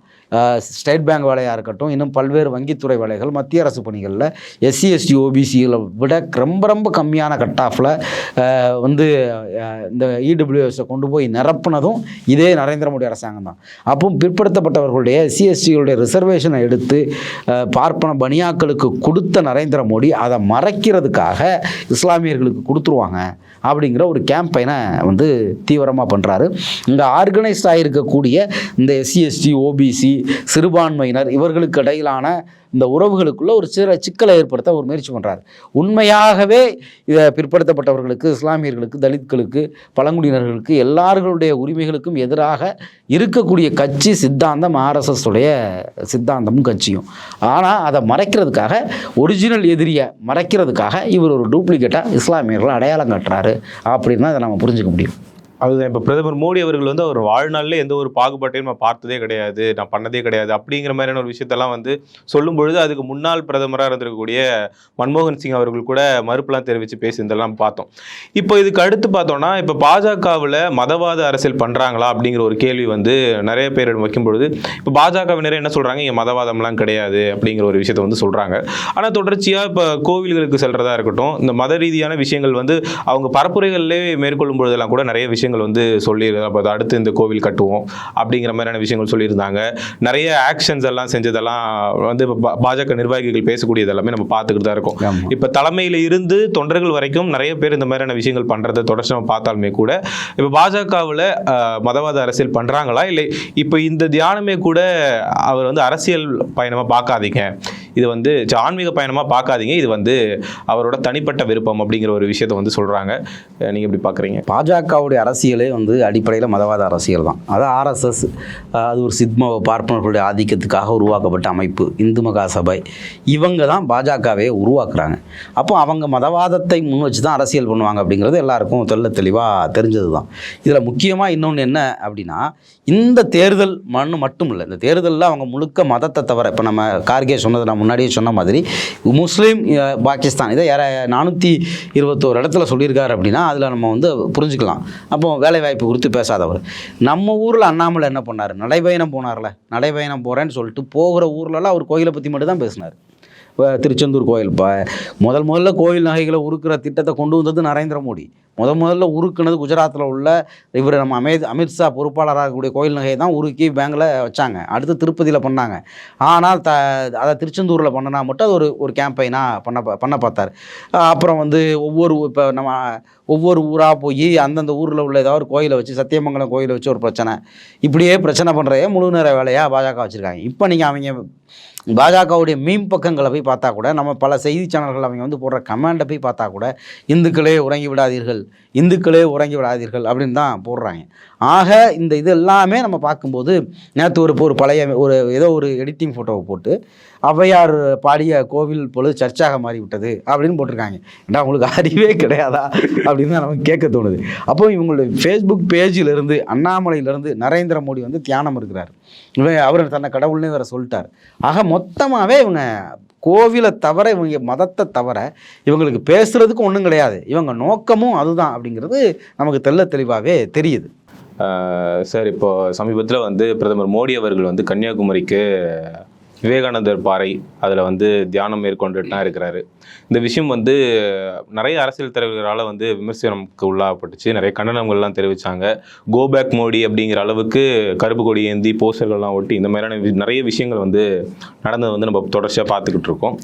ஸ்டேட் பேங்க் வேலையாக இருக்கட்டும் இன்னும் பல்வேறு வங்கித்துறை வேலைகள் மத்திய அரசு பணிகளில் எஸ்சி எஸ்டி ஓபிசிகளை விட ரொம்ப ரொம்ப கம்மியான கட் ஆஃபில் வந்து இந்த இடபிள்யூஎஸை கொண்டு போய் நிரப்புனதும் இதே நரேந்திர மோடி அரசாங்கம் தான். அப்போ பிற்படுத்தப்பட்டவர்களுடைய எஸ்சி எஸ்டிகளுடைய ரிசர்வேஷனை எடுத்து பார்ப்பன பனியாக்களுக்கு கொடுத்த நரேந்திர மோடி அதை மறைக்கிறதுக்காக இஸ்லாமியர்களுக்கு கொடுத்துருவாங்க அப்படிங்கிற ஒரு கேம்பெயினை வந்து தீவிரமாக பண்ணுறாரு இங்கே ஆர்கனைஸ்டாக இருக்கக்கூடிய இந்த எஸ்சி எஸ்டி ஓபிசி சிறுபான்மையினர் இவர்களுக்கு இடையிலான இந்த உறவுகளுக்குள்ள ஒரு சிற சிக்கலை ஏற்படுத்த ஒரு முயற்சி பண்ணுறாரு உண்மையாகவே இதை பிற்படுத்தப்பட்டவர்களுக்கு இஸ்லாமியர்களுக்கு தலித்களுக்கு பழங்குடியினர்களுக்கு எல்லார்களுடைய உரிமைகளுக்கும் எதிராக இருக்கக்கூடிய கட்சி சித்தாந்தம் ஆர்எஸ்எஸ் உடைய சித்தாந்தமும் கட்சியும். ஆனால் அதை மறைக்கிறதுக்காக ஒரிஜினல் எதிரியை மறைக்கிறதுக்காக இவர் ஒரு டூப்ளிகேட்டாக இஸ்லாமியர்களை அடையாளம் காட்டுறாரு. அப்படின்னு தான் நம்ம புரிஞ்சுக்க முடியும். அதுதான். இப்போ பிரதமர் மோடி அவர்கள் வந்து அவர் வாழ்நாளில் எந்த ஒரு பாகுபாட்டையும் நான் பார்த்ததே கிடையாது. நான் பண்ணதே கிடையாது. அப்படிங்கிற மாதிரியான ஒரு விஷயத்தெல்லாம் வந்து சொல்லும் பொழுது அதுக்கு முன்னாள் பிரதமராக இருந்திருக்கக்கூடிய மன்மோகன் சிங் அவர்கள் கூட மறுப்பெல்லாம் தெரிவித்து பேசியிருந்தெல்லாம் பார்த்தோம். இப்போ இதுக்கு அடுத்து பார்த்தோம்னா இப்போ பாஜகவில் மதவாத அரசியல் பண்ணுறாங்களா அப்படிங்கிற ஒரு கேள்வி வந்து நிறைய பேர் வைக்கும் பொழுது இப்போ பாஜகவினர் என்ன சொல்கிறாங்க இங்கே மதவாதம்லாம் கிடையாது அப்படிங்கிற ஒரு விஷயத்தை வந்து சொல்கிறாங்க ஆனால் தொடர்ச்சியாக இப்போ கோவில்களுக்கு செல்கிறதா இருக்கட்டும் இந்த மத ரீதியான விஷயங்கள் வந்து அவங்க பரப்புரைகளிலே மேற்கொள்ளும் பொழுதெல்லாம் கூட நிறைய விஷயங்கள் வந்து சொல்லி அப்போ அடுத்து இந்த கோவில் கட்டுவோம் அப்படிங்கிற மாதிரியான விஷயங்கள் சொல்லியிருந்தாங்க. நிறைய ஆக்ஷன்ஸ் எல்லாம் செஞ்சதெல்லாம் வந்து பாஜக நிர்வாகிகள் பேசக்கூடியது எல்லாமே நம்ம பார்த்துக்கிட்டு தான் இருக்கோம். இப்போ தலைமையில் இருந்து தொண்டர்கள் வரைக்கும் நிறைய பேர் இந்த மாதிரியான விஷயங்கள் பண்ணுறதை தொடர்ச்சி நம்ம பார்த்தாலுமே கூட இப்போ பாஜகவில் மதவாத அரசியல் பண்ணுறாங்களா இல்லை இப்போ இந்த தியானமே கூட அவர் வந்து அரசியல் பயணமாக பார்க்காதீங்க. இது வந்து ஆன்மீக பயணமாக பார்க்காதீங்க. இது வந்து அவரோட தனிப்பட்ட விருப்பம் அப்படிங்கிற ஒரு விஷயத்தை வந்து சொல்கிறாங்க நீங்கள் எப்படி பார்க்குறீங்க பாஜகவுடைய அரசியலே வந்து அடிப்படையில் மதவாத அரசியல் தான். அது ஆர்எஸ்எஸ் அது ஒரு சித்ம பார்ப்பனர்களுடைய ஆதிக்கத்துக்காக உருவாக்கப்பட்ட அமைப்பு இந்து மகா சபை. இவங்க தான் பாஜகவே உருவாக்குறாங்க. அப்போ அவங்க மதவாதத்தை முன் வச்சு தான் அரசியல் பண்ணுவாங்க அப்படிங்கிறது எல்லாருக்கும் தெல்ல தெளிவாக தெரிஞ்சது தான். இதில் முக்கியமாக இன்னொன்று என்ன அப்படின்னா இந்த தேர்தல் மண் மட்டும் இல்லை இந்த தேர்தலில் அவங்க முழுக்க மதத்தை தவிர இப்போ நம்ம கார்கே சொன்னது நம்ம நான் முன்னாடியே சொன்ன மாதிரி முஸ்லீம் பாகிஸ்தான் இதை யார நானூற்றி இருபத்தோரு இடத்துல சொல்லியிருக்காரு அப்படின்னா அதில் நம்ம வந்து புரிஞ்சுக்கலாம். அப்போ வேலைவாய்ப்பு குறித்து பேசாதவர். நம்ம ஊரில் அண்ணாமலை என்ன பண்ணார்? நடைபயணம் போனார்ல. நடைபயணம் போகிறேன்னு சொல்லிட்டு போகிற ஊர்லலாம் அவர் கோயிலை பற்றி மட்டும் தான் பேசினார். இப்போ திருச்செந்தூர் கோயில். இப்போ முதல் முதல்ல கோயில் நகைகளை உருக்கிற திட்டத்தை கொண்டு வந்தது நரேந்திர மோடி. முத முதல்ல உருக்குனது குஜராத்தில் உள்ள இவர் நம்ம அமித் அமித்ஷா பொறுப்பாளராக இருக்கக்கூடிய கோயில் நகையை தான் உருக்கி பேங்கில் வச்சாங்க. அடுத்து திருப்பதியில் பண்ணாங்க. ஆனால் த அதை திருச்செந்தூரில் பண்ணனா மட்டும் அது ஒரு ஒரு கேம்பெயினாக பண்ண பண்ண பார்த்தார். அப்புறம் வந்து ஒவ்வொரு இப்போ நம்ம ஒவ்வொரு ஊராக போய் அந்தந்த ஊரில் உள்ள ஏதாவது ஒரு கோயிலை வச்சு சத்தியமங்கலம் கோயிலை வச்சு ஒரு பிரச்சனை. இப்படியே பிரச்சனை பண்ணுறதே முழு நேர வேலையாக பாஜக வச்சுருக்காங்க. இப்போ நீங்கள் அவங்க பாஜகவுடைய மீம் பக்கங்களை போய் பார்த்தா கூட நம்ம பல செய்தி சேனல்கள் அவங்க வந்து போடுற கமெண்டை போய் பார்த்தா கூட இந்துக்களே உறங்கி விடாதீர்கள். இந்துக்களே உறங்கி விடாதீர்கள் அப்படின்னு தான் போடுறாங்க. ஆக இந்த இது எல்லாமே நம்ம பார்க்கும்போது நேற்று ஒரு ஒரு பழைய ஒரு ஏதோ ஒரு எடிட்டிங் ஃபோட்டோவை போட்டு ஔவையார் பாடிய கோவில் பொழுது சர்ச்சாக மாறிவிட்டது அப்படின்னு போட்டிருக்காங்க. ஏன்னா உங்களுக்கு அறிவே கிடையாதா? அப்படின்னு தான் நமக்கு கேட்க தோணுது. அப்போ இவங்களுடைய ஃபேஸ்புக் பேஜிலிருந்து அண்ணாமலையிலிருந்து நரேந்திர மோடி வந்து தியானம் இருக்கிறார். இவன் அவர் தன்னை கடவுள்னே வேற சொல்லிட்டார். ஆக மொத்தமாகவே இவங்க கோவிலை தவிர இவங்க மதத்தை தவிர இவங்களுக்கு பேசுகிறதுக்கும் ஒன்றும் கிடையாது. இவங்க நோக்கமும் அதுதான் அப்படிங்கிறது நமக்கு தெள்ள தெளிவாகவே தெரியுது. சார் இப்போது சமீபத்தில் வந்து பிரதமர் மோடி அவர்கள் வந்து கன்னியாகுமரிக்கு விவேகானந்தர் பாறை அதில் வந்து தியானம் மேற்கொண்டுட்டு தான் இருக்கிறாரு. இந்த விஷயம் வந்து நிறைய அரசியல் தலைவர்களால் வந்து விமர்சனம்க்கு உள்ளாகப்பட்டுச்சு. நிறைய கண்டனங்கள்லாம் தெரிவித்தாங்க கோபேக் மோடி அப்படிங்கிற அளவுக்கு கருப்பு கொடி ஏந்தி போஸ்டர்கள்லாம் ஒட்டி இந்த மாதிரியான வி- நிறைய விஷயங்கள் வந்து நடந்தது வந்து நம்ம தொடர்ச்சியாக பார்த்துக்கிட்டு இருக்கோம்.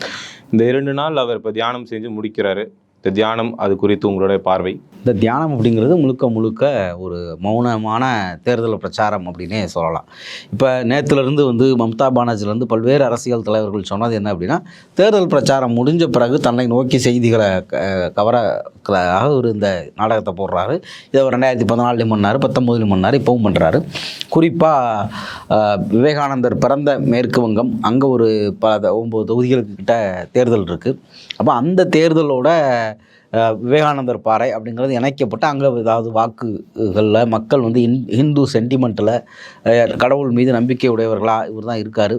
இந்த இரண்டு நாள் அவர் இப்போ தியானம் செஞ்சு முடிக்கிறாரு. இந்த தியானம் அது குறித்து உங்களுடைய பார்வை? இந்த தியானம் அப்படிங்கிறது முழுக்க முழுக்க ஒரு மௌனமான தேர்தல் பிரச்சாரம் அப்படின்னே சொல்லலாம். இப்போ நேற்றுலேருந்து வந்து மம்தா பானர்ஜிலேருந்து பல்வேறு அரசியல் தலைவர்கள் சொன்னது என்ன அப்படின்னா தேர்தல் பிரச்சாரம் முடிஞ்ச பிறகு தன்னை நோக்கி செய்திகளை க- கவர ஒரு இந்த நாடகத்தை போடுறாரு. இதை ரெண்டாயிரத்தி பதினாலுலையும் பண்ணார் பத்தொம்போதுலையும் பண்ணார் இப்போவும் பண்ணுறாரு குறிப்பாக விவேகானந்தர் பிறந்த மேற்கு வங்கம் அங்கே ஒரு பல ஒம்பது தொகுதிகளுக்கு கிட்ட தேர்தல் இருக்குது அப்போ அந்த தேர்தலோட விவேகானந்தர் பாறை அப்படிங்கிறது இணைக்கப்பட்டு அங்கே ஏதாவது வாக்குகளில் மக்கள் வந்து இன் ஹிந்து சென்டிமெண்ட்டில் கடவுள் மீது நம்பிக்கை உடையவர்களாக இவர் தான் இருக்கார்.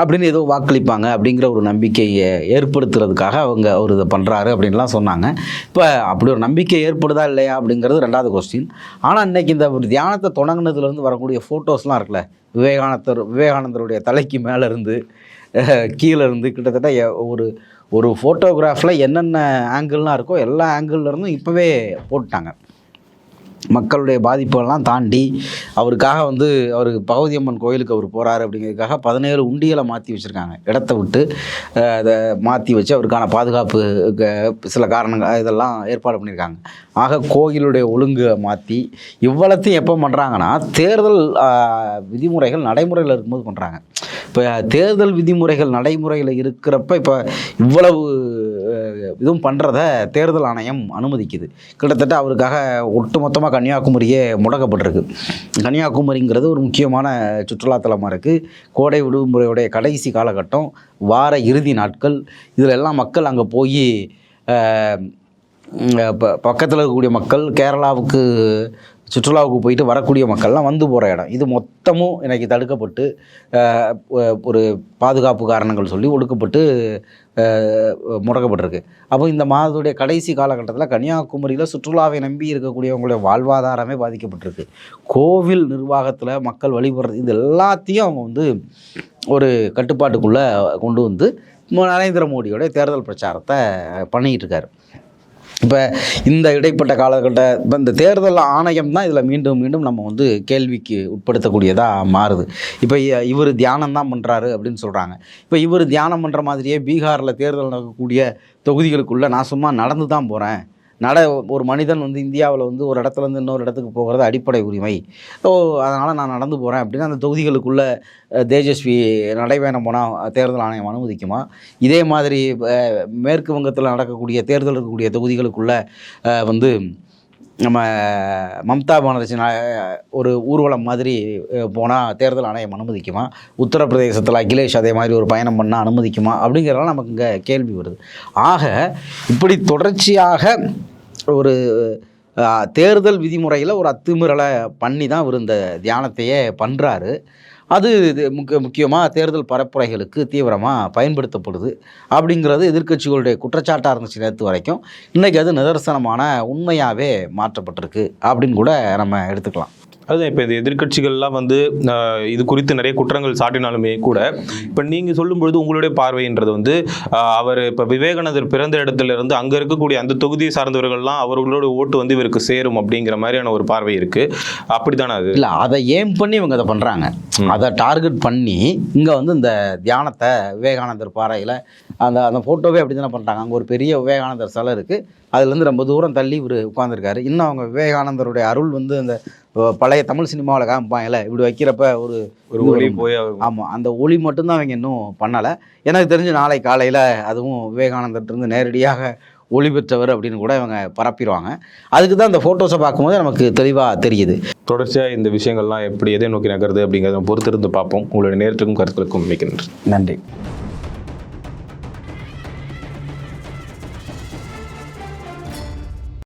அப்படின்னு ஏதோ வாக்களிப்பாங்க அப்படிங்கிற ஒரு நம்பிக்கையை ஏற்படுத்துறதுக்காக அவங்க அவர் இதை பண்ணுறாரு அப்படின்லாம் சொன்னாங்க. இப்போ அப்படி ஒரு நம்பிக்கை ஏற்படுதா இல்லையா அப்படிங்கிறது ரெண்டாவது கொஸ்டின் ஆனால் இன்னைக்கு இந்த ஒரு தியானத்தை தொடங்குனதுலேருந்து வரக்கூடிய ஃபோட்டோஸ்லாம் இருக்குல்ல விவேகானந்தர் விவேகானந்தருடைய தலைக்கு மேலே இருந்து கீழே இருந்து கிட்டத்தட்ட ஒரு ஒரு ஃபோட்டோகிராஃபில் என்னென்ன ஆங்கிள்லாம் இருக்கோ எல்லா ஆங்கிள்லேருந்தும் இப்போவே போட்டாங்க மக்களுடைய பாதிப்புகள்லாம் தாண்டி அவருக்காக வந்து அவர் பகவதியம்மன் கோயிலுக்கு அவர் போகிறாரு அப்படிங்கிறதுக்காக பதினேழு உண்டியலை மாற்றி வச்சுருக்காங்க. இடத்த விட்டு அதை மாற்றி வச்சு அவருக்கான பாதுகாப்பு க- சில காரணங்கள் இதெல்லாம் ஏற்பாடு பண்ணியிருக்காங்க. ஆக கோயிலுடைய ஒழுங்கை மாற்றி இவ்வளத்தையும் எப்போ பண்ணுறாங்கன்னா தேர்தல் விதிமுறைகள் நடைமுறையில் இருக்கும்போது பண்ணுறாங்க இப்போ தேர்தல் விதிமுறைகள் நடைமுறையில் இருக்கிறப்ப இப்போ இவ்வளவு இதுவும் பண்ணுறத தேர்தல் ஆணையம் அனுமதிக்குது. கிட்டத்தட்ட அவருக்காக ஒட்டுமொத்தமாக கன்னியாகுமரியே முடக்கப்பட்டிருக்கு. கன்னியாகுமரிங்கிறது ஒரு முக்கியமான சுற்றுலாத்தலமாக இருக்குது கோடை விடுமுறையுடைய கடைசி காலகட்டம் வார இறுதி நாட்கள். இதில் எல்லாம் மக்கள் அங்கே போய் பக்கத்தில் இருக்கக்கூடிய மக்கள் கேரளாவுக்கு சுற்றுலாவுக்கு போயிட்டு வரக்கூடிய மக்கள்லாம் வந்து போகிற இடம். இது மொத்தமும் இன்றைக்கி தடுக்கப்பட்டு ஒரு பாதுகாப்பு காரணங்கள் சொல்லி ஒடுக்கப்பட்டு முடக்கப்பட்டிருக்கு. அப்போ இந்த மாதத்துடைய கடைசி காலகட்டத்தில் கன்னியாகுமரியில் சுற்றுலாவை நம்பி இருக்கக்கூடியவங்களுடைய வாழ்வாதாரமே பாதிக்கப்பட்டிருக்கு. கோவில் நிர்வாகத்தில் மக்கள் வழிபடுறது இது எல்லாத்தையும் அவங்க வந்து ஒரு கட்டுப்பாட்டுக்குள்ளே கொண்டு வந்து நரேந்திர மோடியோட தேர்தல் பிரச்சாரத்தை பண்ணிகிட்டு இருக்காரு. இப்போ இந்த இடைப்பட்ட காலகட்ட இப்போ இந்த தேர்தல் ஆணையம் தான் இதில் மீண்டும் மீண்டும் நம்ம வந்து கேள்விக்கு உட்படுத்தக்கூடியதாக மாறுது. இப்போ இவர் தியானம் தான் பண்ணுறாரு அப்படின்னு சொல்கிறாங்க இப்போ இவர் தியானம் பண்ணுற மாதிரியே பீகாரில் தேர்தல் நடக்கக்கூடிய தொகுதிகளுக்குள்ளே நான் சும்மா நடந்து தான் போகிறேன் நட ஒரு மனிதன் வந்து இந்தியாவில் வந்து ஒரு இடத்துல இருந்து இன்னொரு இடத்துக்கு போகிறது அடிப்படை உரிமை ஸோ அதனால் நான் நடந்து போகிறேன் அப்படின்னா அந்த தொகுதிகளுக்குள்ளே தேஜஸ்வி நடைபயணம் போனால் தேர்தல் ஆணையம் அனுமதிக்குமா? இதே மாதிரி மேற்கு வங்கத்தில் நடக்கக்கூடிய தேர்தல் இருக்கக்கூடிய தொகுதிகளுக்குள்ளே வந்து நம்ம மம்தா பானர்ஜி ஒரு ஊர்வலம் மாதிரி போனால் தேர்தல் ஆணையம் அனுமதிக்குமா? உத்தரப்பிரதேசத்தில் அகிலேஷ் அதே மாதிரி ஒரு பயணம் பண்ணால் அனுமதிக்குமா? அப்படிங்கிறதெல்லாம் நமக்கு இங்கே கேள்வி வருது. ஆக இப்படி தொடர்ச்சியாக ஒரு தேர்தல் விதிமுறையில் ஒரு அத்துமீறலை பண்ணி தான் இவர் இந்த தியானத்தையே பண்ணுறாரு அது இது முக்கிய முக்கியமாக தேர்தல் பரப்புரைகளுக்கு தீவிரமாக பயன்படுத்தப்படுது அப்படிங்கிறது எதிர்க்கட்சிகளுடைய குற்றச்சாட்டாக இருந்துச்சு நேற்று வரைக்கும். இன்றைக்கி அது நிதர்சனமான உண்மையாகவே மாற்றப்பட்டிருக்கு அப்படின்னு கூட நம்ம எடுத்துக்கலாம். அதுதான் இப்போ இந்த எதிர்க்கட்சிகள்லாம் வந்து இது குறித்து நிறைய குற்றங்கள் சாட்டினாலுமே கூட இப்போ நீங்கள் சொல்லும்பொழுது உங்களுடைய பார்வைன்றது வந்து அவர் இப்போ விவேகானந்தர் பிறந்த இடத்துல இருந்து அங்கே இருக்கக்கூடிய அந்த தொகுதியை சார்ந்தவர்கள்லாம் அவர்களோட ஓட்டு வந்து இவருக்கு சேரும் அப்படிங்கிற மாதிரியான ஒரு பார்வை இருக்கு. அப்படிதானே அது? இல்லை அதை ஏம் பண்ணி இவங்க அதை பண்ணுறாங்க அதை டார்கெட் பண்ணி இங்கே வந்து இந்த தியானத்தை விவேகானந்தர் பாறையில் அந்த அந்த ஃபோட்டோவே அப்படி தானே பண்ணுறாங்க அங்கே ஒரு பெரிய விவேகானந்தர் சிலை இருக்குது அதுலேருந்து ரொம்ப தூரம் தள்ளி இவர் உட்காந்துருக்காரு இன்னும் அவங்க விவேகானந்தருடைய அருள் வந்து அந்த பழைய தமிழ் சினிமாவில் காமிப்பாங்கல்ல இப்படி வைக்கிறப்ப ஒரு ஒரு ஒளி போய் ஆமாம் அந்த ஒளி மட்டும்தான் அவங்க இன்னும் பண்ணலை. எனக்கு தெரிஞ்சு நாளை காலையில் அதுவும் விவேகானந்தர்லேருந்து நேரடியாக ஒளி பெற்றவர் அப்படின்னு கூட இவங்க பரப்பிடுவாங்க. அதுக்கு தான் இந்த ஃபோட்டோஸை பார்க்கும்போது நமக்கு தெளிவாக தெரியுது. தொடர்ச்சியாக இந்த விஷயங்கள்லாம் எப்படி எதை நோக்கி நகருது அப்படிங்கிறத பொறுத்திருந்து பார்ப்போம். உங்களுடைய நேரத்துக்கும் கருத்துக்களுக்கும் மிக்க நன்றி.